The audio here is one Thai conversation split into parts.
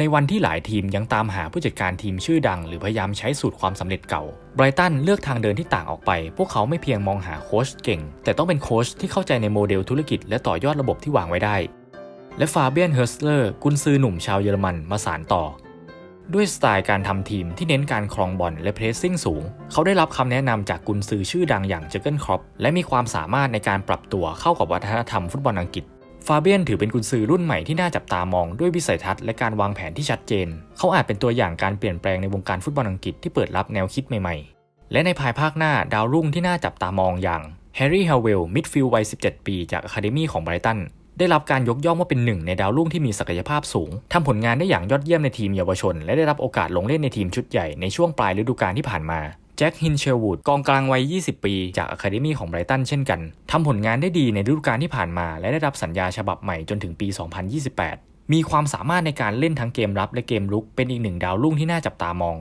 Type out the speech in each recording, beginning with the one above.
ในวันที่หลายทีมยังตามหาผู้จัดการทีมชื่อดัง หรือพยายามใช้สูตรความสำเร็จเก่า ไบรตันเลือกทางเดินที่ต่างออกไป พวกเขาไม่เพียงมองหาโค้ชเก่ง แต่ต้องเป็นโค้ชที่เข้าใจในโมเดลธุรกิจ และต่อยอดระบบที่วางไว้ได้ และฟาเบียนเฮิร์สเลอร์กุนซือหนุ่มชาวเยอรมันมาสานต่อ ด้วยสไตล์การทำทีมที่เน้นการครองบอลและเพรสซิ่งสูง เขาได้รับคำแนะนำจากกุนซือชื่อดังอย่างเจอร์เกิลครอปและมีความสามารถในการปรับตัวเข้ากับวัฒนธรรมฟุตบอลอังกฤษ ฟาเบียนถือเป็นกุนซือรุ่นใหม่ที่น่าจับตามองด้วยวิสัยทัศน์และการวางแผนที่ชัดเจน เขาอาจเป็นตัวอย่างการเปลี่ยนแปลงในวงการฟุตบอลอังกฤษที่เปิดรับแนวคิดใหม่ๆ และในภายภาคหน้าดาวรุ่งที่น่าจับตามองอย่างแฮร์รี่ฮาวเวลมิดฟิลด์วัย 17 ปีจากอะคาเดมีของไบรตันได้รับการยกย่องว่าเป็นหนึ่งในดาวรุ่งที่มีศักยภาพสูง ทำผลงานได้อย่างยอดเยี่ยมในทีมเยาวชน และได้รับโอกาสลงเล่นในทีมชุดใหญ่ในช่วงปลายฤดูกาลที่ผ่านมา แจ็คฮินเชลวูดกองกลางวัย 20 ปี จากอะคาเดมีของไบรตันเช่นกันทำผลงานได้ดีในฤดูกาลที่ผ่านมา และได้รับสัญญาฉบับใหม่จนถึงปี 2028 มีความสามารถในการเล่นทั้งเกมรับและเกมรุกเป็นอีกหนึ่งดาวรุ่งที่น่าจับตามอง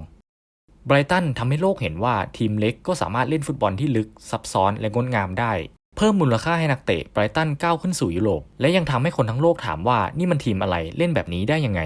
ไบรตันทำให้โลกเห็นว่าทีมเล็กก็สามารถเล่นฟุตบอลที่ลึก ซับซ้อนและงดงามได้ เพิ่มมูลค่าให้นักเตะไบรตันก้าวขึ้นสู่ยุโรป และยังทำให้คนทั้งโลกถามว่านี่มันทีมอะไรเล่นแบบนี้ได้ยังไง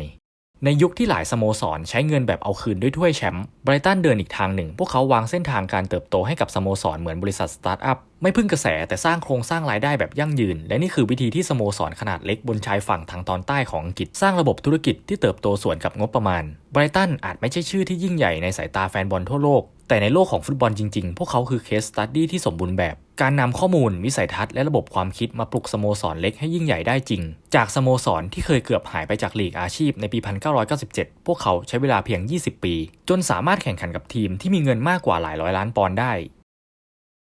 ในยุคที่หลายสโมสรใช้เงินแบบเอาคืนด้วยถ้วยแชมป์ไบรตันเดินอีกทางหนึ่ง พวกเขาวางเส้นทางการเติบโตให้กับสโมสรเหมือนบริษัทสตาร์ทอัพ ไม่พึ่งกระแสแต่สร้างโครงสร้างรายได้แบบยั่งยืน และนี่คือวิธีที่สโมสรขนาดเล็กบนชายฝั่งทางตอนใต้ของอังกฤษ สร้างระบบธุรกิจที่เติบโตสวนกับงบประมาณไบรตันอาจไม่ใช่ชื่อที่ยิ่งใหญ่ในสายตาแฟนบอลทั่วโลก แต่ในโลกของฟุตบอลจริงๆ พวกเขาคือเคสสตัดดี้ที่สมบูรณ์แบบ การนำข้อมูลวิสัยทัศน์และระบบความคิดมาปลุกสโมสรเล็กให้ยิ่งใหญ่ได้จริง จากสโมสรที่เคยเกือบหายไปจากลีกอาชีพในปี 1997 พวกเขาใช้เวลาเพียง 20 ปี จนสามารถแข่งขันกับทีมที่มีเงินมากกว่าหลายร้อยล้านปอนด์ได้